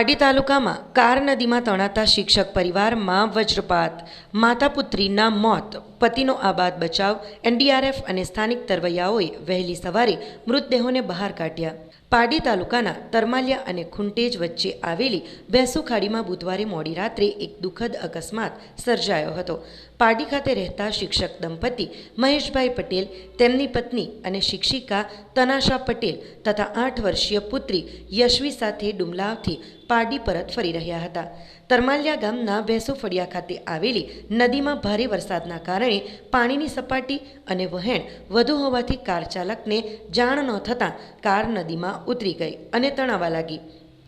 પારડી તાલુકામાં કાર નદીમાં તણાતા શિક્ષક પરિવારમાં વજ્રપાત માતા પુત્રીના મોત, પતિનો આબાદ બચાવ, એનડીઆરએફ અને સ્થાનિક તરવૈયાઓએ વહેલી સવારે મૃતદેહોને બહાર કાઢ્યા. પારડી તાલુકાના તરમાલિયા અને ખુંટેજ વચ્ચે આવેલી ભેંસુ ખાડીમાં બુધવારે મોડી રાત્રે એક દુઃખદ અકસ્માત સર્જાયો હતો. પારડી ખાતે રહેતા શિક્ષક દંપતી મહેશભાઈ પટેલ, તેમની પત્ની અને શિક્ષિકા તનાશા પટેલ તથા આઠ વર્ષીય પુત્રી યશવી સાથે ડુમલાવથી પારડી પરત ફરી રહ્યા હતા. તરમાલિયા ગામના ભેંસુફળિયા ખાતે આવેલી નદીમાં ભારે વરસાદના કારણે પાણીની સપાટી અને વહેણ વધુ હોવાથી કાર ચાલકને જાણ ન થતાં કાર નદીમાં ઉતરી ગઈ અને તણાવા લાગી.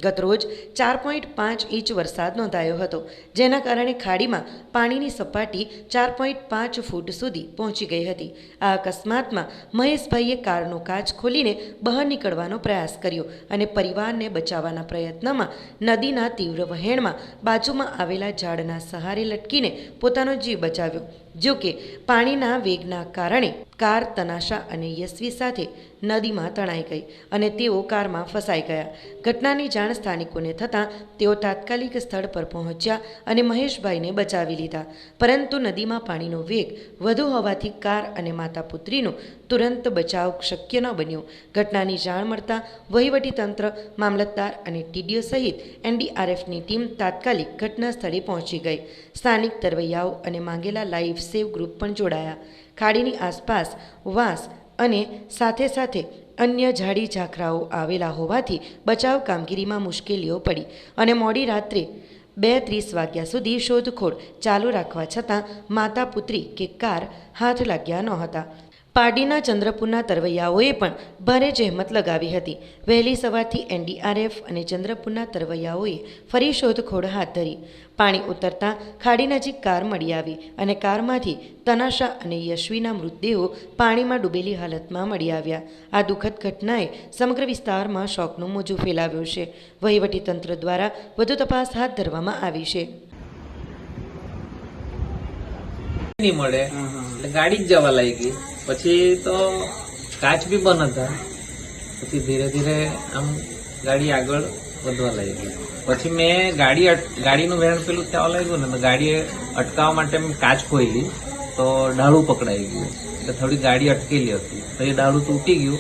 ગતરોજ ચાર પોઈન્ટ પાંચ ઇંચ વરસાદ નોંધાયો હતો, જેના કારણે ખાડીમાં પાણીની સપાટી ચાર પોઈન્ટ પાંચ ફૂટ સુધી પહોંચી ગઈ હતી. આ અકસ્માતમાં મહેશભાઈએ કારનો કાચ ખોલીને બહાર નીકળવાનો પ્રયાસ કર્યો અને પરિવારને બચાવવાના પ્રયત્નમાં નદીના તીવ્ર વહેણમાં બાજુમાં આવેલા ઝાડના સહારે લટકીને પોતાનો જીવ બચાવ્યો. જો કે પાણીના વેગના કારણે કાર તનાશા અને યશવી સાથે નદીમાં તણાઈ ગઈ અને તેઓ કારમાં ફસાઈ ગયા. ઘટનાની જાણ સ્થાનિકોને થતાં તેઓ તાત્કાલિક સ્થળ પર પહોંચ્યા અને મહેશભાઈને બચાવી લીધા. પરંતુ નદીમાં પાણીનો વેગ વધુ હોવાથી કાર અને માતા પુત્રીનો તુરંત બચાવ શક્ય ન બન્યો. ઘટનાની જાણ મળતા વહીવટીતંત્ર મામલતદાર અને ટીડીઓ સહિત એનડીઆરએફની ટીમ તાત્કાલિક ઘટના સ્થળે પહોંચી ગઈ. સ્થાનિક તરવૈયાઓ અને માંગેલા લાઈફ સેવ ગ્રુપ પણ જોડાયા. ખાડીની આસપાસ વાંસ અને સાથે સાથે અન્ય ઝાડી ઝાખરાઓ આવેલા હોવાથી બચાવ કામગીરીમાં મુશ્કેલીઓ પડી અને મોડી રાત્રે બે ત્રીસ વાગ્યા સુધી શોધખોળ ચાલુ રાખવા છતાં માતા પુત્રી કે કાર હાથ લાગ્યા નહોતા. પારડીના ચંદ્રપુરના તરવૈયાઓએ પણ ભારે જહેમત લગાવી હતી. વહેલી સવારથી એનડીઆરએફ અને ચંદ્રપુરના તરવૈયાઓએ ફરી શોધખોળ હાથ ધરી. પાણી ઉતરતા ખાડી નજીક કાર મળી આવી અને કારમાંથી તનાશા અને યશવીના મૃતદેહો પાણીમાં ડૂબેલી હાલતમાં મળી આવ્યા. આ દુઃખદ ઘટનાએ સમગ્ર વિસ્તારમાં શોકનું મોજું ફેલાવ્યું છે. વહીવટીતંત્ર દ્વારા વધુ તપાસ હાથ ધરવામાં આવી છે. નહીં મળે. ગાડી જ જવા લાગી. પછી તો કાચ બી બંધ હતા. પછી ધીરે ધીરે આમ ગાડી આગળ વધવા લાગી. પછી મેં ગાડી ગાડીનું વેરણ પેલું થવા લાગ્યું ને, તો ગાડીએ અટકાવવા માટે મેં કાચ ખોઈલી તો ડાળું પકડાઈ ગયું. એટલે થોડી ગાડી અટકેલી હતી. એ ડાળું તૂટી ગયું.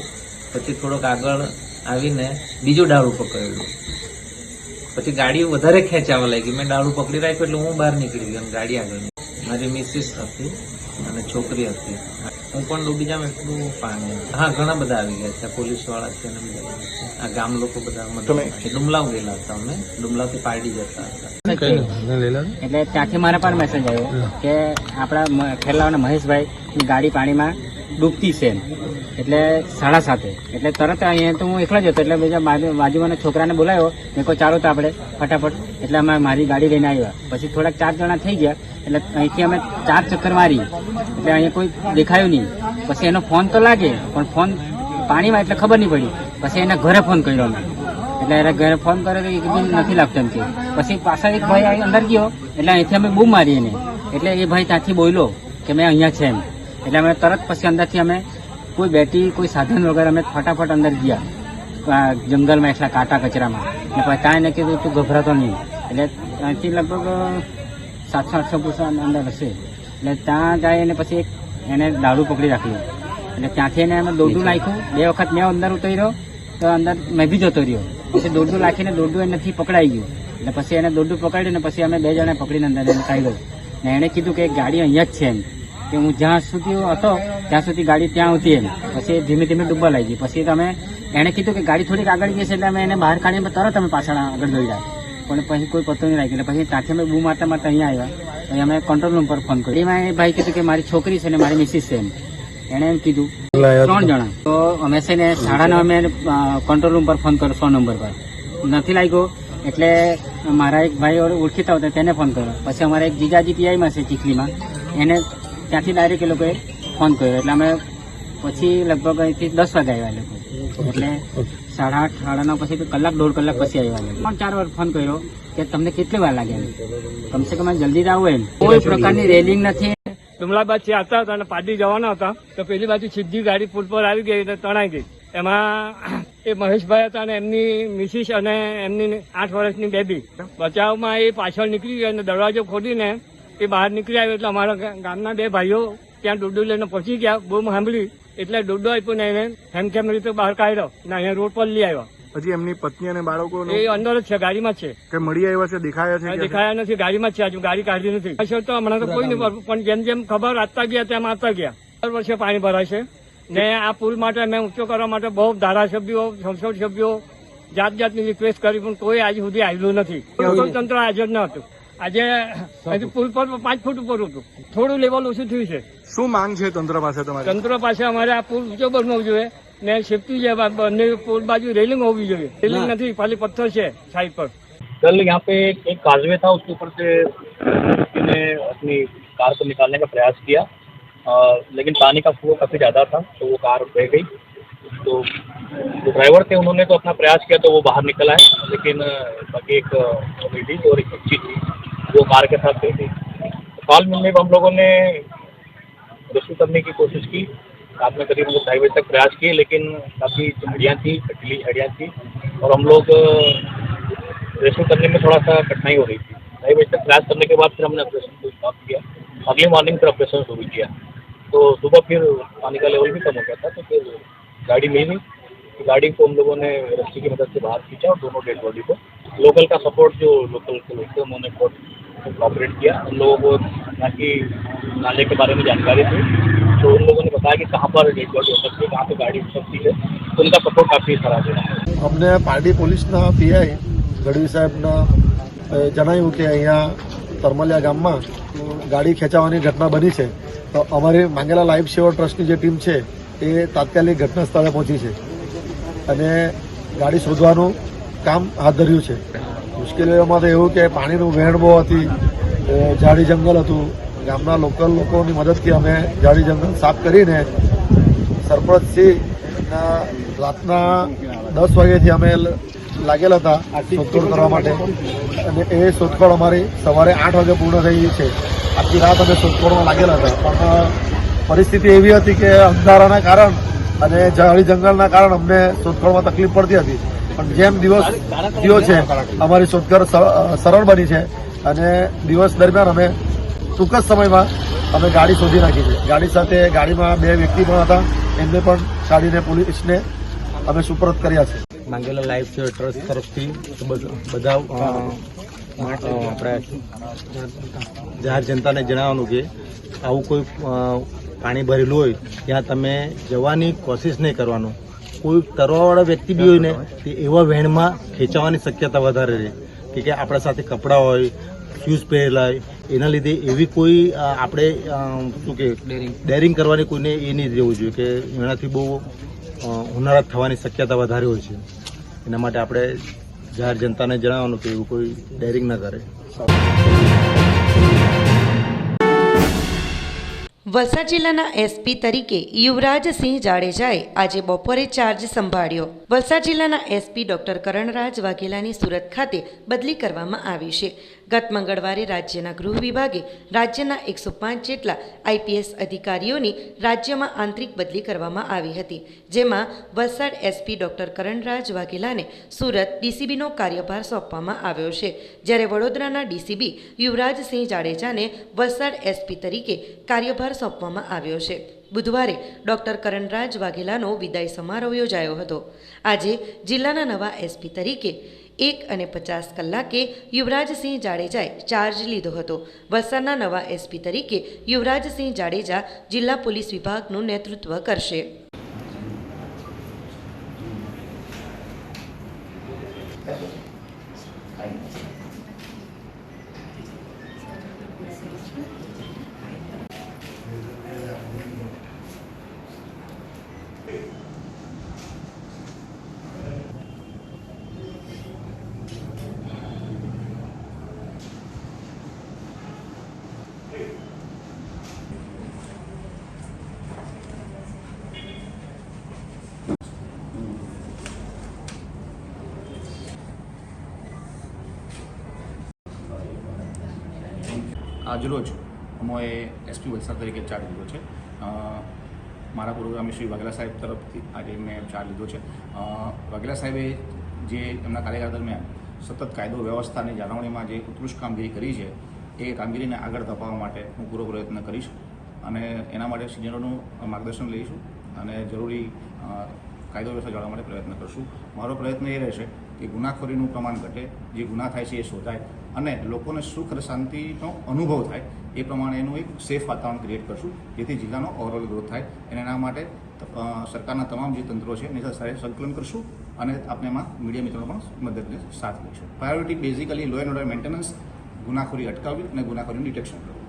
પછી થોડોક આગળ આવીને બીજું ડાળું પકડ્યું. પછી ગાડી વધારે ખેંચાવા લાગી. મેં ડાળું પકડી રાખ્યું એટલે હું બહાર નીકળી ગયો ગાડી આગળ મારી મિસિસ હતી અને છોકરી હતી. હું પણ ડૂબી જામ એટલું પાણી હા ઘણા બધા આવી ગયા છે. પોલીસવાળા છે અને બધા. આ ગામ લોકો બધા ડુમલાવ ગયેલા હતા અમે. ડુમલાવથી પારડી જતા હતા. એટલે ત્યાંથી મારા પણ મેસેજ આવ્યો કે આપણા ખેરલાવાના મહેશભાઈ ગાડી પાણીમાં ડૂબતી છે. એટલે સાડા સાતે. એટલે તરત અહીંયા તો હું એકલો જ હતો. એટલે બીજા બાજુ- બાજુમાંના છોકરાને બોલાવ્યો મેં કહો ચાલો તો આપણે, ફટાફટ. એટલે અમે મારી ગાડી લઈને આવ્યા. પછી થોડાક ચાર જણા થઈ ગયા. એટલે અહીંથી અમે ચાર ચક્કર મારી એટલે અહીંયા કોઈ દેખાયું નહીં. પછી એનો ફોન તો લાગે, પણ ફોન પાણીમાં એટલે ખબર નહીં પડી. પછી એના ઘરે ફોન કર્યો અમે. એટલે એને ઘરે ફોન કર્યો એ કીધું, નથી લાગતો એમ કે. પછી પાછા એક ભાઈ અંદર ગયો. એટલે અહીંથી અમે બૂમ મારી એને. એટલે એ ભાઈ ત્યાંથી બોલ્યો કે, મેં અહીંયા છે એમ. એટલે અમે તરત પછી અંદરથી અમે કોઈ બેટી કોઈ સાધન વગર અમે ફટાફટ અંદર ગયા. જંગલમાં એટલા કાંટા કચરામાં. એટલે પછી ત્યાં એને કીધું તું ગભરાતો નહીં. એટલે ત્યાંથી લગભગ સાતસો આઠસો પુરુષો અંદર હશે. એટલે ત્યાં જાય અને પછી એક એને દારૂ પકડી રાખ્યું એટલે ત્યાંથી એને અમે દોડું નાખ્યું. બે વખત મેં અંદર ઉતર્યો તો અંદર મેં બી જતો રહ્યો. પછી દોડું નાખીને દોડું એનાથી પકડાઈ ગયું. એટલે પછી એને દોડું પકડ્યું ને પછી અમે બે જણા પકડીને અંદર એને ખાઈ ગયું. ને એણે કીધું કે ગાડી અહીંયા જ છે એમ. કે હું જ્યાં સુધી હતો ત્યાં સુધી ગાડી ત્યાં હતી એમ. પછી ધીમે ધીમે ડૂબવા લાગી. પછી તમે એણે કીધું કે ગાડી થોડીક આગળ ગઈ છે એટલે અમે એને બહાર કાઢીને તરત અમે પાછળ આગળ દોડ્યા પણ પછી કોઈ પત્તો નહીં લાગ્યો. એટલે પછી ત્યાંથી અમે બૂમ મારતા મારતા અહીંયા આવ્યા. પછી અમે કંટ્રોલ રૂમ પર ફોન કર્યો. એમાં એ ભાઈ કીધું કે મારી છોકરી છે ને મારી મિસિસ છે એમ. એણે એમ કીધું ત્રણ જણા. તો અમે છે ને સાડા નવ અમે કંટ્રોલ રૂમ પર ફોન કર્યો સો નંબર પર. નથી લાગ્યો. એટલે મારા એક ભાઈ ઓળખીતા હતા તેને ફોન કર્યો. પછી અમારા એક જીજાજી પીઆઈમાં છે ચીખલીમાં. એને ત્યાંથી ડાયરેક્ટ એ લોકોએ ફોન કર્યો. એટલે અમે પછી લગભગ અહીંથી દસ વાગે આવ્યા લોકો. એટલે સાડા આઠ સાડા નવ પછી કલાક દોઢ કલાક પછી આવ્યા પણ ચાર વાર ફોન કર્યો કે તમને કેટલી વાર લાગે કમસે કમ જલ્દી જ આવો એમ. કોઈ પ્રકારની રેલિંગ નથી. તુમલા બાદ આવતા હતા અને પાડી જવાના હતા તો પેલી બાજુ સીધી ગાડી પુલ પર આવી ગઈ અને તણાઈ ગઈ. એમાં એ મહેશભાઈ હતા અને એમની મિસિસ અને એમની આઠ વર્ષની બેબી બચાવમાં એ પાછળ નીકળી ગયો અને દરવાજો ખોલીને એ બહાર નીકળી આવ્યો એટલે અમારા ગામના બે ભાઈઓ ત્યાં ડોડો લઈને પહોંચી ગયા. બૂમ સાંભળી એટલે ડોડો આપ્યો ને એને હેમખેમ રીતે બહાર કાઢ્યો ને અહીંયા રોડ પર લઈ આવ્યો. પછી એમની પત્ની અને બાળકો એ અંદર જ છે ગાડીમાં છે. કે મળી આવ્યા છે દેખાયા છે દેખાયા નથી ગાડીમાં છે હજુ ગાડી કાઢી નથી. અસર તો હમણાં તો કોઈ નહીં પણ- પણ જેમ જેમ ખબર આપતા ગયા તેમ આપતા ગયા. દર વર્ષે પાણી ભરાય છે. ને આ પુલ માટે મેં ઊંચો કરવા માટે બહુ ધારાસભ્યો સંસદ સભ્યો જાત જાતની રિક્વેસ્ટ કરી પણ કોઈ આજ સુધી આવ્યું નથી. તંત્ર હાજર ન હતું. આજે હજી પુલ પર પાંચ ફૂટ ઉપર હતું થોડું લેવલ ઓછું થયું છે શું માંગ છે તંત્ર પાસે તમારી તંત્ર પાસે અમારે આ પુલ ઊંચો બનવો જોઈએ ને સેફટી છે બંને પુલ બાજુ રેલિંગ હોવી જોઈએ રેલિંગ નથી ખાલી પથ્થર છે સાઈડ પર कल यहाँ पे एक, एक काजवे था उसके ऊपर से किसी ने अपनी कार को निकालने का प्रयास किया अ, लेकिन पानी का फ्लो काफ़ी ज़्यादा था तो वो कार बह गई तो जो ड्राइवर थे उन्होंने तो अपना प्रयास किया तो वो बाहर निकल आए लेकिन अ, बाकी एक लेडीज और एक बच्ची थी वो कार के साथ गई थी कॉल मिलने पर हम लोगों ने रेस्क्यू करने की कोशिश की। रात में करीब वो ढाई बजे तक प्रयास किए, लेकिन काफ़ी हड्डियाँ थी, कटली हड्डियाँ थी, और हम लोग रेस्क्यू करने में थोड़ा सा कठिनाई हो रही थी। ढाई बजे तक प्रयास करने के बाद फिर हमने ऑपरेशन को स्टॉप किया। अगली मॉर्निंग फिर ऑपरेशन शुरू किया। तो सुबह फिर पानी का लेवल भी कम हो गया था तो फिर गाड़ी मिल। तो गाड़ी को हम लोगों ने रस्सी की मदद से बाहर खींचा और दोनों डेड बॉडी को। लोकल का सपोर्ट जो लोकल के लोग थे, उन्होंने बहुत कॉपरेट किया उन लोगों को यहाँ की नाले के बारे में जानकारी थी तो उन लोगों ने बताया कि कहाँ पर डेड बॉडी हो सकती है कहाँ पर गाड़ी हो सकती है तो उनका सपोर्ट काफ़ी सराहनीय है અમને પારડી પોલીસના પીઆઈ ગઢવી સાહેબના અ, જણાવ્યું કે અહીંયા તરમલિયા ગામમાં ગાડી ખેંચાવાની ઘટના બની છે તો અમારી માંગેલા લાઈફ સેવર ટ્રસ્ટની જે ટીમ છે એ તાત્કાલિક ઘટના સ્થળે પહોંચી છે અને ગાડી શોધવાનું કામ હાથ ધર્યું છે મુશ્કેલીઓમાં તો એવું કે પાણીનું વહેણ બહુ હતી ઝાડી જંગલ હતું. ગામના લોકલ લોકોની મદદથી અમે ઝાડી જંગલ સાફ કરીને સરપંચસિંહના રાતના દસ વાગ્યાથી અમે લાગેલા હતા શોધખોળ કરવા માટે. અને એ શોધખોળ અમારી સવારે આઠ વાગે પૂર્ણ થઈ છે. આખી રાત અમે શોધખોળમાં લાગેલા હતા. પણ પરિસ્થિતિ એવી હતી કે અંધારાના કારણ અને ઝાડી જંગલના કારણ અમને શોધખોળમાં તકલીફ પડતી હતી. પણ જેમ દિવસ થયો છે અમારી શોધખોળ સરળ બની છે અને દિવસ દરમિયાન અમે ટૂંક જ સમયમાં અમે ગાડી શોધી નાખી છે. ગાડી સાથે ગાડીમાં બે વ્યક્તિ પણ હતા એમને પણ કાઢીને પોલીસને અમે સુપરત કર્યા છે. માંગેલા લાઈફ છે ટ્રસ્ટ તરફથી બધા આપણે જાહેર જનતાને જણાવવાનું કે આવું કોઈ પાણી ભરેલું હોય ત્યાં તમે જવાની કોશિશ નહીં કરવાનું. કોઈ તરવાવાળા વ્યક્તિ બી હોય ને તે એવા વહેણમાં ખેંચાવાની શક્યતા વધારે રહે કે કે આપણા સાથે કપડાં હોય શૂઝ પહેરેલા હોય એના લીધે એવી કોઈ આપણે શું કે ડેરિંગ કરવાની કોઈને એ નહીં રહેવું જોઈએ કે એનાથી બહુ અ, થવાની શક્યતા વધારે હોય છે. એના માટે આપણે જાહેર જનતાને જણાવવાનું કે એવું કોઈ ડેરિંગ ન કરે. વલસાડ જિલ્લાના એસપી તરીકે યુવરાજસિંહ જાડેજાએ આજે બપોરે ચાર્જ સંભાળ્યો. વલસાડ જિલ્લાના એસપી ડોક્ટર કરણરાજ વાઘેલાની સુરત ખાતે બદલી કરવામાં આવી છે. ગત મંગળવારે રાજ્યના ગૃહ વિભાગે રાજ્યના એકસો પાંચ જેટલા આઈપીએસ અધિકારીઓની રાજ્યમાં આંતરિક બદલી કરવામાં આવી હતી, જેમાં વલસાડ એસપી ડોક્ટર કરણરાજ વાઘેલાને સુરત ડીસીબીનો કાર્યભાર સોંપવામાં આવ્યો છે. જ્યારે વડોદરાના ડીસીબી યુવરાજસિંહ જાડેજાને વલસાડ એસપી તરીકે કાર્યભાર સોંપવામાં આવ્યો છે. બુધવારે ડોક્ટર કરણરાજ વાઘેલાનો વિદાય સમારોહ યોજાયો હતો. આજે જિલ્લાના નવા એસપી તરીકે એક અને પચાસ કલાકે યુવરાજસિંહ જાડેજાએ ચાર્જ લીધો હતો. વલસાડના નવા એસપી તરીકે યુવરાજસિંહ જાડેજા જિલ્લા પોલીસ વિભાગનું નેતૃત્વ કરશે. આજરોજ અમોએ એસપી વલસાડ તરીકે ચાર્જ લીધો છે. મારા પૂર્વગામી શ્રી વાઘેલા સાહેબ તરફથી આજે મેં ચાર્જ લીધો છે. વાઘેલા સાહેબે જે એમના કાર્યકાળ દરમિયાન સતત કાયદો વ્યવસ્થાની જાળવણીમાં જે ઉત્કૃષ્ટ કામગીરી કરી છે, એ કામગીરીને આગળ ધપાવવા માટે હું પૂરો પ્રયત્ન કરીશ અને એના માટે સિનિયરોનું માર્ગદર્શન લઈશું અને જરૂરી કાયદો, વ્યવસ્થા જાળવવા માટે પ્રયત્ન કરશું. મારો પ્રયત્ન એ રહેશે કે ગુનાખોરીનું પ્રમાણ ઘટે, જે ગુના થાય છે એ શોધાય અને લોકોને સુખ અને શાંતિનો અનુભવ થાય એ પ્રમાણે એનું એક સેફ વાતાવરણ ક્રિએટ કરશું. જેથી જિલ્લાનો ઓવરઓલ ગ્રોથ થાય. અને એના માટે સરકારના તમામ જે તંત્રો છે, એની સાથે સંકલન કરશું અને આપણે એમાં મીડિયા મિત્રોનો પણ મદદને સાથ લઈશું priority basically law and order maintenance ગુનાખોરી અટકાવવી અને ગુનાખોરીનું ડિટેક્શન કરવું.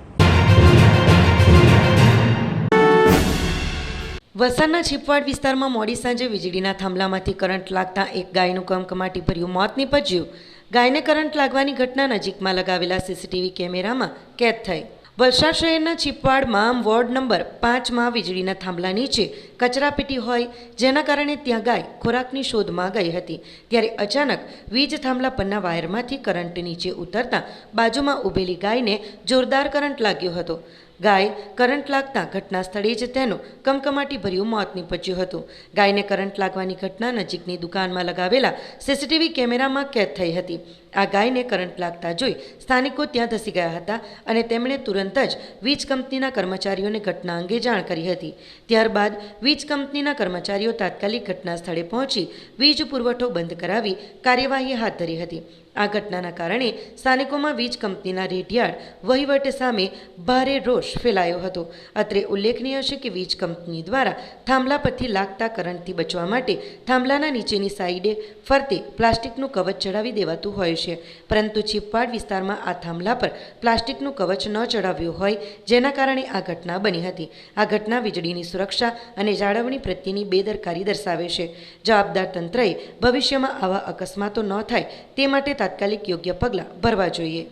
વલસાડના છીપવાડ વિસ્તારમાં મોડી સાંજે વીજળીના થાંભલામાંથી કરંટ લાગતા એક ગાયનું કમકમાટી ભર્યું. મોત નીપજ્યું. ગાયને કરંટ લાગવાની ઘટના નજીકમાં લગાવેલા સીસીટીવી કેમેરામાં કેદ થઈ. વલસાડ શહેરના છીપવાડમાં વોર્ડ નંબર પાંચમાં વીજળીના થાંભલા નીચે કચરાપેટી હોય, જેના કારણે ત્યાં ગાય ખોરાકની શોધમાં ગઈ હતી. ત્યારે અચાનક વીજ થાંભલા પરના વાયરમાંથી કરંટ નીચે ઉતરતા બાજુમાં ઊભેલી ગાયને જોરદાર કરંટ લાગ્યો હતો. ગાય કરંટ લાગતા ઘટના સ્થળે જ તેનું કમકમાટી ભર્યું મોત નીપજ્યું હતું. ગાયને કરંટ લાગવાની ઘટના નજીકની દુકાનમાં લગાવેલા સીસીટીવી કેમેરામાં કેદ થઈ હતી. આ ગાયને કરંટ લાગતા જોઈ સ્થાનિકો ત્યાં ધસી ગયા હતા અને તેમણે તુરંત જ વીજ કંપનીના કર્મચારીઓને ઘટના અંગે જાણ કરી હતી. ત્યારબાદ વીજ કંપનીના કર્મચારીઓ તાત્કાલિક ઘટના સ્થળે પહોંચી વીજ પુરવઠો બંધ કરાવી કાર્યવાહી હાથ ધરી હતી. આ ઘટનાના કારણે સ્થાનિકોમાં વીજ કંપનીના રેઢિયાળ વહીવટ સામે ભારે રોષ ફેલાયો હતો. અત્રે ઉલ્લેખનીય છે કે વીજ કંપની દ્વારા થાંભલા પરથી લાગતા કરંટથી બચવા માટે થાંભલાના નીચેની સાઈડે ફરતે પ્લાસ્ટિકનું કવચ ચડાવી દેવાતું હોય છે પરંતુ ચીપવાડ વિસ્તારમાં આ થાંભલા પર પ્લાસ્ટિકનું કવચ ન ચડાવ્યું હોય જેના કારણે આ ઘટના બની હતી. આ ઘટના વીજળીની સુરક્ષા અને જાળવણી પ્રત્યેની બેદરકારી દર્શાવે છે. જવાબદાર તંત્રએ ભવિષ્યમાં આવા અકસ્માતો ન થાય તે માટે તાત્કાલિક યોગ્ય પગલાં ભરવા જોઈએ.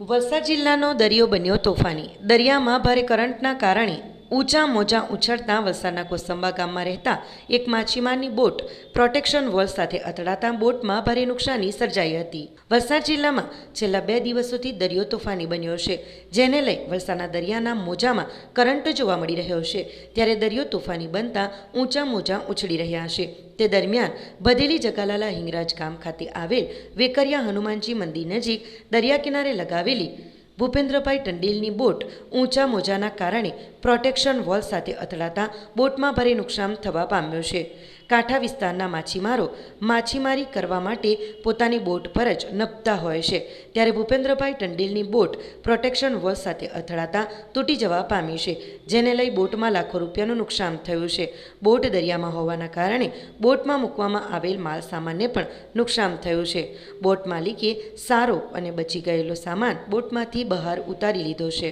વલસાડ જિલ્લાનો દરિયો બન્યો તોફાની. દરિયામાં ભારે કરંટના કારણે ઊંચા મોજા ઉછળતા વલસાડના કોસંબા ગામમાં રહેતા એક માછીમારની બોટ પ્રોટેક્શન વોલ સાથે અથડાતા બોટમાં ભારે નુકસાની સર્જાઈ હતી. વલસાડ જિલ્લામાં છેલ્લા બે દિવસોથી દરિયો તોફાની બન્યો છે, જેને લઈ વલસાડના દરિયાના મોજામાં કરંટ જોવા મળી રહ્યો છે. ત્યારે દરિયો તોફાની બનતા ઊંચા મોજા ઉછળી રહ્યા છે. તે દરમિયાન બધેલી જગાલાલા હિંગરાજ ગામ ખાતે આવેલ વેકરિયા હનુમાનજી મંદિર નજીક દરિયા કિનારે લગાવેલી ભૂપેન્દ્રભાઈ ટંડેલની બોટ ઊંચા મોજાના કારણે પ્રોટેક્શન વોલ સાથે અથડાતા બોટમાં ભારે નુકસાન થવા પામ્યું છે. કાંઠા વિસ્તારના માછીમારો માછીમારી કરવા માટે પોતાની બોટ પર જ નપતા હોય છે. ત્યારે ભૂપેન્દ્રભાઈ ટંડેલની બોટ પ્રોટેક્શન વોલ સાથે અથડાતા તૂટી જવા પામી છે, જેને લઈ બોટમાં લાખો રૂપિયાનું નુકસાન થયું છે. બોટ દરિયામાં હોવાના કારણે બોટમાં મૂકવામાં આવેલ માલ સામાનને પણ નુકસાન થયું છે. બોટ માલિકે સારો અને બચી ગયેલો સામાન બોટમાંથી બહાર ઉતારી લીધો છે.